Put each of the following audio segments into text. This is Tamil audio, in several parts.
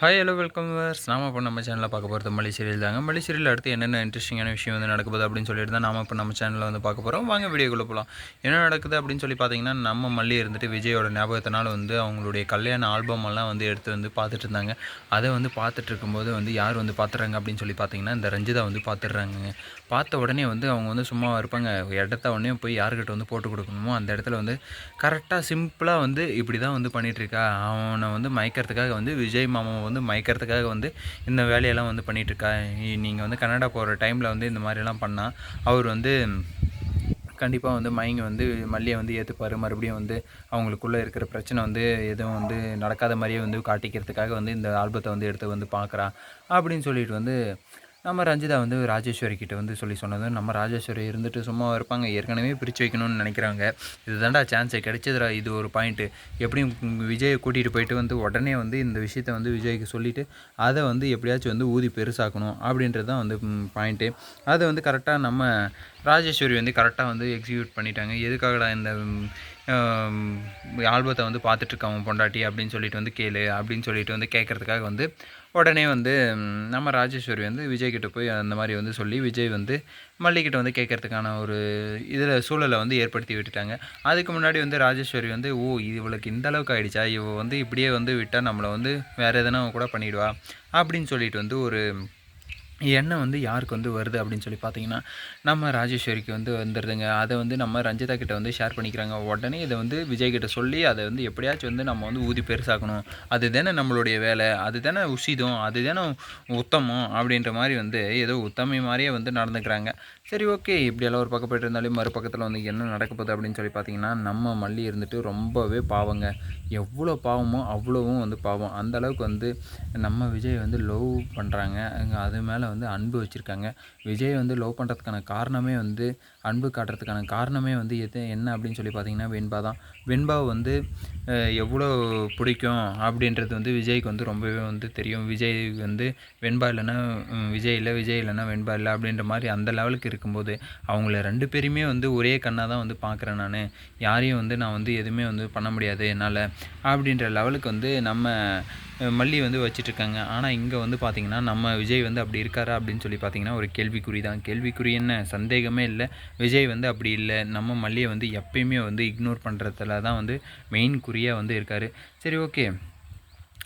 ஹாய் ஹலோ வெல்கம் வர்ஸ் நாம இப்போ நம்ம சேனலில் பார்க்க போகிறது மல்லி சீரியல் தாங்க. மல்லி சீரியல் அடுத்து என்னென்ன இன்ட்ரெஸ்டிங்கான விஷயம் வந்து நடக்குது அப்படின்னு சொல்லிட்டு தான் நாம இப்போ நம்ம சேனலில் வந்து பார்க்க போகிறோம் வாங்க வீடியோக்குள்ளே போகலாம் என்ன நடக்குது அப்படின்னு சொல்லி பார்த்தீங்கன்னா நம்ம மல்லி இருந்துட்டு விஜயோட ஞாபகத்தினால வந்து அவங்களுடைய கல்யாண ஆல்பம் எல்லாம் வந்து எடுத்து வந்து பார்த்துட்டு இருந்தாங்க. அதை வந்து பார்த்துட்டு இருக்கும்போது வந்து யார் வந்து பார்த்துறாங்க அப்படின்னு சொல்லி பார்த்தீங்கன்னா இந்த ரஞ்சிதா வந்து பார்த்துடுறாங்க. பார்த்த உடனே வந்து அவங்க வந்து சும்மா இருப்பாங்க. இடத்த உடனே போய் யார்கிட்ட வந்து போட்டு கொடுக்கணுமோ அந்த இடத்துல வந்து கரெக்டாக சிம்பிளாக வந்து இப்படி தான் வந்து பண்ணிகிட்ருக்கா அவனை வந்து மயக்கிறதுக்காக வந்து விஜய் மாமா வந்து மயக்கிறதுக்காக வந்து இந்த வேலையெல்லாம் வந்து பண்ணிகிட்ருக்கா நீங்கள் வந்து கனடா போகிற டைமில் வந்து இந்த மாதிரிலாம் பண்ணால் அவர் வந்து கண்டிப்பாக வந்து மயங்கி வந்து மல்லியை வந்து ஏற்றுப்பார் மறுபடியும் வந்து அவங்களுக்குள்ளே இருக்கிற பிரச்சனை வந்து எதுவும் வந்து நடக்காத மாதிரியே வந்து காட்டிக்கிறதுக்காக வந்து இந்த ஆல்பத்தை வந்து எடுத்து வந்து பார்க்குறா அப்படின்னு சொல்லிட்டு வந்து நம்ம ரஞ்சிதா வந்து ராஜேஸ்வரி கிட்ட வந்து சொல்லி சொன்னது நம்ம ராஜேஸ்வரி இருந்துட்டு சும்மா இருப்பாங்க ஏற்கனவே பிரித்து வைக்கணும்னு நினைக்கிறாங்க. இதுதான்டா சான்ஸை சான்ஸு கிடைச்சதுடா இது ஒரு பாயிண்ட்டு எப்படியும் விஜயை கூட்டிகிட்டு போயிட்டு வந்து உடனே வந்து இந்த விஷயத்த வந்து விஜய்க்கு சொல்லிவிட்டு அதை வந்து எப்படியாச்சும் வந்து ஊதி பெருசாக்கணும் அப்படின்றது தான் வந்து பாயிண்ட்டு அதை வந்து கரெக்டாக நம்ம ராஜேஸ்வரி வந்து கரெக்டாக வந்து எக்ஸிக்யூட் பண்ணிட்டாங்க. எதுக்காகடா இந்த ஆல்பத்தை வந்து பார்த்துட்ருக்கான் பொண்டாட்டி அப்படின்னு சொல்லிட்டு வந்து கேளு அப்படின்னு சொல்லிட்டு வந்து கேட்குறதுக்காக வந்து உடனே வந்து நம்ம ராஜேஸ்வரி வந்து விஜய் கிட்ட போய் அந்த மாதிரி வந்து சொல்லி விஜய் வந்து மல்லிகிட்ட வந்து கேட்கறதுக்கான ஒரு இதில் சூழலை வந்து ஏற்படுத்தி விட்டுட்டாங்க. அதுக்கு முன்னாடி வந்து ராஜேஸ்வரி வந்து ஓ இது இவளுக்கு இந்த அளவுக்கு ஆகிடுச்சா இவ வந்து இப்படியே வந்து விட்டால் நம்மளை வந்து வேறு எதனா கூட பண்ணிவிடுவா அப்படின்னு சொல்லிட்டு வந்து ஒரு எண்ணெய் வந்து யாருக்கு வந்து வருது அப்படின்னு சொல்லி பார்த்தீங்கன்னா நம்ம ராஜேஸ்வரிக்கு வந்து வந்துடுதுங்க அதை வந்து நம்ம ரஞ்சிதா கிட்ட வந்து ஷேர் பண்ணிக்கிறாங்க. உடனே இதை வந்து விஜய் கிட்ட சொல்லி அதை வந்து எப்படியாச்சும் வந்து நம்ம வந்து ஊதி பெருசாக்கணும். அது தானே நம்மளுடைய வேலை. அது தானே உசிதம். அது தானே உத்தமம் அப்படின்ற மாதிரி வந்து ஏதோ உத்தமை மாதிரியே வந்து நடந்துக்கிறாங்க. சரி ஓகே. இப்படியெல்லாம் ஒரு பக்கம் போயிட்டு இருந்தாலும் மறுபக்கத்தில் வந்து என்ன நடக்க போகுது அப்படின்னு சொல்லி பார்த்தீங்கன்னா நம்ம மல்லி இருந்துட்டு ரொம்பவே பாவங்க. எவ்வளோ பாவமோ அவ்வளோவும் வந்து பாவம். அந்த அளவுக்கு வந்து நம்ம விஜய் வந்து லவ் பண்ணுறாங்க அது மேலே வந்து அன்பு வச்சுருக்காங்க. விஜய் வந்து லவ் பண்ணுறதுக்கான காரணமே வந்து அன்பு காட்டுறதுக்கான காரணமே வந்து எது என்ன அப்படின்னு சொல்லி பார்த்தீங்கன்னா வெண்பா தான். வெண்பாவை வந்து எவ்வளோ பிடிக்கும் அப்படின்றது வந்து விஜய்க்கு வந்து ரொம்பவே வந்து தெரியும். விஜய் வந்து வெண்பா இல்லைன்னா விஜய் இல்லை விஜய் இல்லைன்னா வெண்பா இல்லை அப்படின்ற மாதிரி அந்த லெவலுக்கு இருக்கும்போது அவங்கள ரெண்டு பேருமே வந்து ஒரே கண்ணாக தான் வந்து பார்க்குறேன் நான். யாரையும் வந்து நான் வந்து எதுவுமே வந்து பண்ண முடியாது என்னால் அப்படின்ற லெவலுக்கு வந்து நம்ம மல்லி வந்து வச்சிட்ருக்காங்க. ஆனால் இங்கே வந்து பார்த்திங்கன்னா நம்ம விஜய் வந்து அப்படி இருக்காரா அப்படின்னு சொல்லி பார்த்திங்கன்னா ஒரு கேள்விக்குறி தான். கேள்விக்குறி என்ன? சந்தேகமே இல்லை. விஜய் வந்து அப்படி இல்லை. நம்ம மல்லியை வந்து எப்பயுமே வந்து இக்னோர் பண்ணுறதுல தான் வந்து மெயின் குறியாக வந்து இருக்கார். சரி ஓகே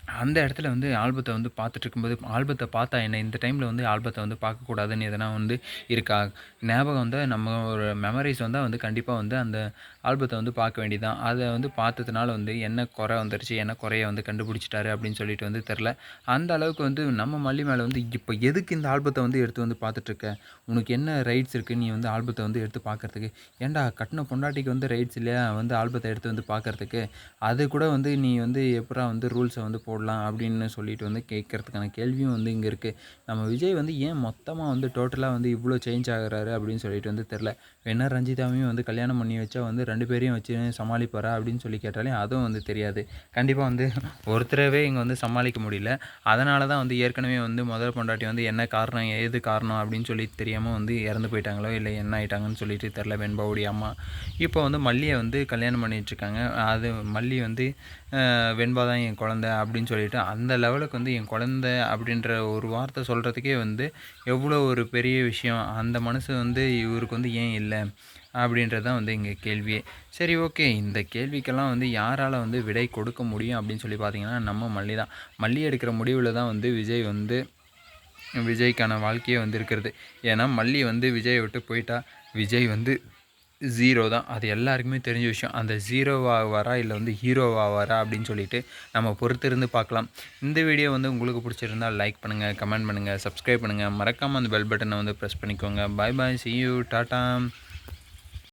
அந்த இடத்துல வந்து ஆல்பத்தை வந்து பார்த்துட்டு இருக்கும்போது ஆல்பத்தை பார்த்தா என்ன இந்த டைமில் வந்து ஆல்பத்தை வந்து பார்க்கக்கூடாதுன்னு எதனா வந்து இருக்கா? ஞாபகம் வந்து நம்ம ஒரு மெமரிஸ் வந்தால் வந்து கண்டிப்பாக வந்து அந்த ஆல்பத்தை வந்து பார்க்க வேண்டியதான் அதை வந்து பார்த்ததுனால வந்து என்ன குறை வந்துருச்சு என்ன குறைய வந்து கண்டுபிடிச்சிட்டாரு அப்படின்னு சொல்லிட்டு வந்து தெரில அந்த அளவுக்கு வந்து நம்ம மல்லி மேலே வந்து இப்போ எதுக்கு இந்த ஆல்பத்தை வந்து எடுத்து வந்து பார்த்துட்ருக்க? உனக்கு என்ன ரைட்ஸ் இருக்குது நீ வந்து ஆல்பத்தை வந்து எடுத்து பார்க்குறதுக்கு. ஏன்டா கட்டின பொண்டாட்டிக்கு வந்து ரைட்ஸ் இல்லையா? வந்து ஆல்பத்தை எடுத்து வந்து பார்க்குறதுக்கு. அது கூட வந்து நீ வந்து எப்படா வந்து ரூல்ஸை வந்து போடலாம் அப்படின்னு சொல்லிட்டு வந்து கேட்குறதுக்கான கேள்வியும் வந்து இங்கே இருக்குது நம்ம விஜய் வந்து ஏன் மொத்தமாக வந்து டோட்டலாக வந்து இவ்வளோ சேஞ்ச் ஆகிறாரு அப்படின்னு சொல்லிட்டு வந்து தெரில வேணா ரஞ்சிதாவையும் வந்து கல்யாணம் பண்ணி வச்சா வந்து ரெண்டு பேரையும் வச்சு சமாளிப்பாரா அப்படின்னு சொல்லி கேட்டாலே அதுவும் வந்து தெரியாது. கண்டிப்பாக வந்து ஒருத்தரவே இங்கே வந்து சமாளிக்க முடியல. அதனால தான் வந்து ஏற்கனவே வந்து முதல் பொண்டாட்டி வந்து என்ன காரணம் ஏது காரணம் அப்படின்னு சொல்லி தெரியாமல் வந்து இறந்து போயிட்டாங்களோ இல்லை என்ன ஆயிட்டாங்கன்னு சொல்லிட்டு தெரில வெண்பாவுடைய அம்மா. இப்போ வந்து மல்லியை வந்து கல்யாணம் பண்ணிகிட்ருக்காங்க அது மல்லி வந்து வெண்பா தான் என் குழந்த அப்படின்னு சொல்லிட்டு அந்த லெவலுக்கு வந்து என் குழந்த அப்படின்ற ஒரு வார்த்தை சொல்கிறதுக்கே வந்து எவ்வளோ ஒரு பெரிய விஷயம். அந்த மனசு வந்து இவருக்கு வந்து ஏன் இல்லை அப்படின்றது தான் வந்து இங்கே கேள்வியே சரி ஓகே இந்த கேள்விக்கெல்லாம் வந்து யாரால் வந்து விடை கொடுக்க முடியும் அப்படின்னு சொல்லி பார்த்தீங்கன்னா நம்ம மல்லி தான். மல்லி எடுக்கிற முடிவில் தான் வந்து விஜய் வந்து விஜய்க்கான வாழ்க்கையே வந்து இருக்கிறது. ஏன்னா மல்லி வந்து விஜயை விட்டு போயிட்டா விஜய் வந்து ஜீரோ தான். அது எல்லாருக்குமே தெரிஞ்ச விஷயம். அந்த ஜீரோவாக வரா இல்லை வந்து ஹீரோவாக வரா அப்படின்னு சொல்லிட்டு நம்ம பொறுத்திருந்து பார்க்கலாம். இந்த வீடியோ வந்து உங்களுக்கு பிடிச்சிருந்தால் லைக் பண்ணுங்கள் கமெண்ட் பண்ணுங்கள் சப்ஸ்கிரைப் பண்ணுங்கள் மறக்காமல் அந்த பெல் பட்டனை வந்து ப்ரெஸ் பண்ணிக்கோங்க. Bye bye see you ta-ta